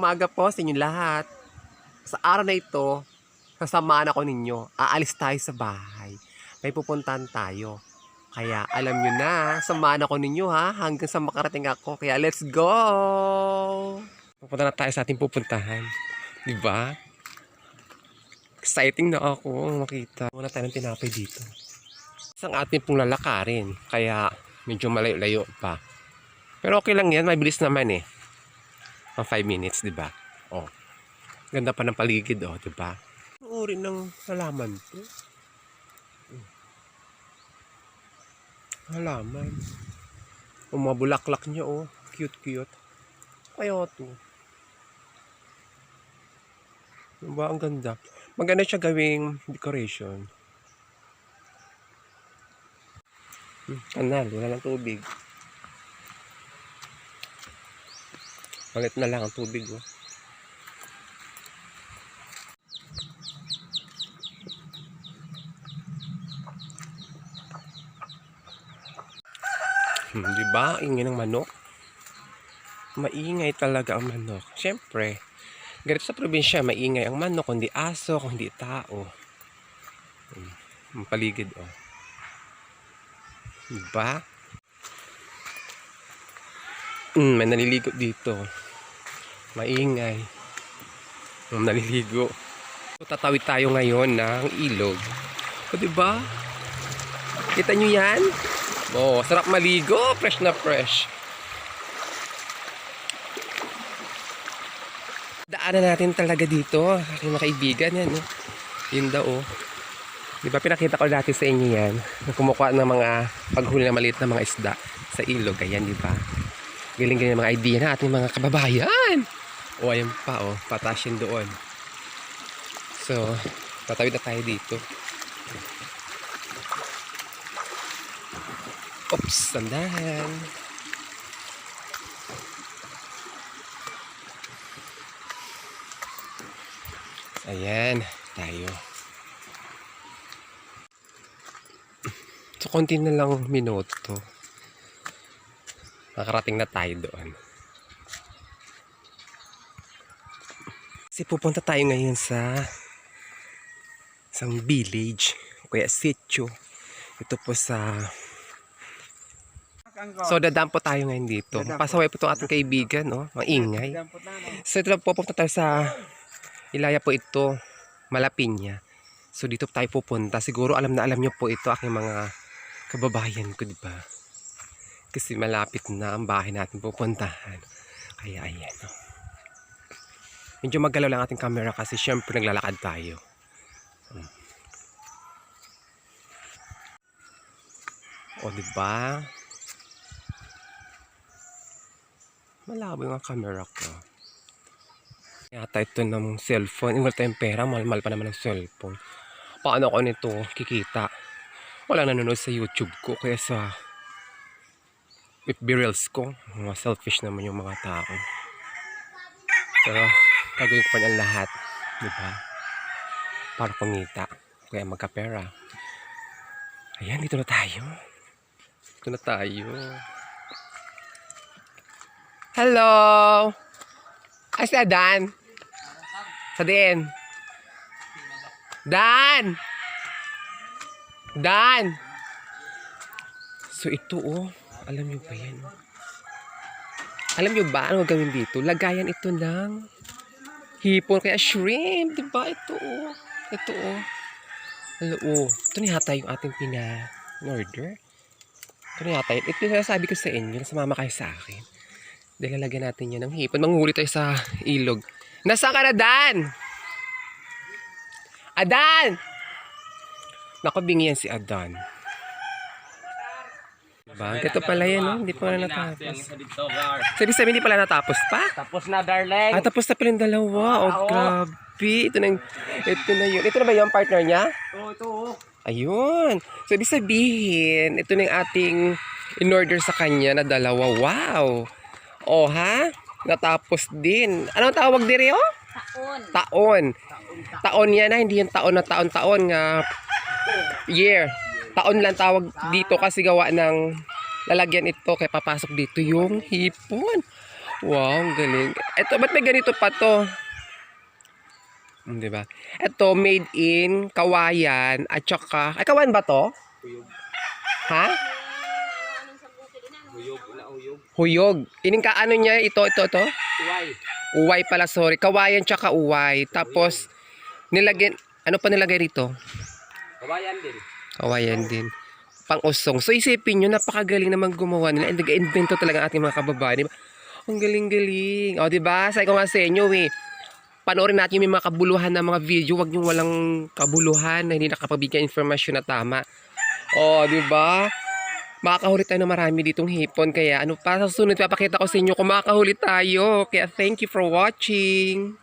umaga po sa inyo lahat. Sa araw na ito, sasamaan ako ninyo. Aalis tayo sa bahay. May pupuntahan tayo. Kaya alam nyo na, samahan ako ninyo ha, hanggang sa makarating ako. Kaya let's go! Pupunta na tayo sa ating pupuntahan. Di ba? Exciting na ako makita. Muna tayo ng tinapay dito. Isang ating pong lalakarin. Kaya medyo malayo-layo pa. Pero okay lang yan, mabilis naman eh. Mga 5 minutes, di ba? Oh. Ganda pa ng paligid, oh, di ba? Uri ng halaman to. Halaman. Ang mga bulaklak niya, oh. Cute, cute. Kaya to. Diba? Ang ganda. Maganda siya gawing decoration. Hmm, kanal, wala lang tubig. Malit na lang ang tubig, oh. Hmm, di ba? Ingay ng manok. Maingay talaga ang manok. Siyempre, ganito sa probinsya, maingay ang manok, kundi aso, kundi tao. Hmm, ang paligid, oh. Di ba? Hmm, may naliligo dito. Maingay. Hmm, naliligo. So, tatawid tayo ngayon ng ilog. O, di ba? Kita nyo yan? Oh, sarap maligo. Fresh na fresh. Daanan natin talaga dito. Aking mga yan. Oh. Yun daw oh. Di ba pinakita ko dati sa inyo yan? Na kumukuha ng mga paghuli na maliit na mga isda sa ilog. Ayan, di ba? Galing-galing ng mga idea na ating mga kababayan. O, ayan pa oh. Patas yun doon. So, tatawid na tayo dito. Oops, sandahan. Ayan, tayo. So, konti na lang minuto. Nakarating na tayo doon. Kasi pupunta tayo ngayon sa isang village, o kaya sitio. Ito po sa So, dadampo tayo ngayon dito. Pasaway po itong ating kaibigan, no? Ang ingay. So, ito lang po, pupunta tayo sa Ilaya po ito, Malapinya. So, dito tayo pupunta. Siguro alam na alam nyo po ito, aking mga kababayan ko, di ba? Kasi malapit na ang bahay natin pupuntahan. Kaya, ayan, no? Medyo magalaw lang ating camera kasi syempre naglalakad tayo. Hmm. O, di ba? Malabo yung camera ko. Yata ito ng cellphone. Wala tayong pera, mahal-mahal pa naman ng cellphone. Paano ako nito kikita? Wala nanonood sa YouTube ko. Kaya sa FB Reels ko, mga selfish naman yung mga tao. Pero, gagawin ko pa niyan lahat. Di ba? Para kumita. Kaya magkapera. Ayan, dito na tayo. Dito na tayo. Hello! Ay, si Dan. Sa din. Dan! Dan! So, ito oh. Alam niyo ba yan? Alam niyo ba ano gawin dito? Lagayan ito ng hipon kaya shrimp. Diba? Ito oh. Ito oh. Hello oh. Ito na yata yung ating pina-order. Ito na yata. Ito yung sabi ko sa inyo. Sumama kayo sa akin. Dahil lalagyan natin yan ng hipon. Manghuli tayo sa ilog. Nasaan ka na, Dan? Adan! Naku, bingi yan si Adan. Diba? Ganito pala yan, no? Hindi pa na natapos. Sabi sabi hindi pala natapos pa? Tapos na, darling. Ah, tapos na pala yung dalawa. Oh, Oo. grabe. Ito na, yung- ito na yun. Ito na ba yung partner niya? Oo, ito. oh. Ayun. So, ibig sabihin, ito na yung ating in-order sa kanya na dalawa. Wow! Oh, ha? Natapos din. Anong tawag diri, oh? Taon. Taon. Taon yan na, hindi yung taon na taon-taon nga year. Taon lang tawag dito kasi gawa ng lalagyan ito kaya papasok dito yung hipon. Wow, ang galing. Ito, ba't may ganito pa to? Hmm, di ba? Ito, made in kawayan at saka... Ay, kawayan ba to? Ha? Uyog, na uyog. Huyog. Ining ka ano niya? Ito, ito, ito? Uway. Uway pala, sorry. Kawayan tsaka uway. Tapos, nilagyan... Ano pa nilagay rito? Kawayan din. Kawayan din. Pang-usong. So, isipin nyo, napakagaling naman gumawa nila. And nag-invento talaga ang ating mga kababayan. Diba? Ang galing-galing. O, diba? Sabi ko nga sa inyo, eh. Panoorin natin yung mga kabuluhan na mga video. Huwag yung walang kabuluhan na hindi nakapagbigay informasyon na tama. O, diba? Makakahuli tayo ng marami ditong hipon. Kaya ano pa, sa susunod papakita ko sa inyo kung makakahuli tayo. Kaya thank you for watching.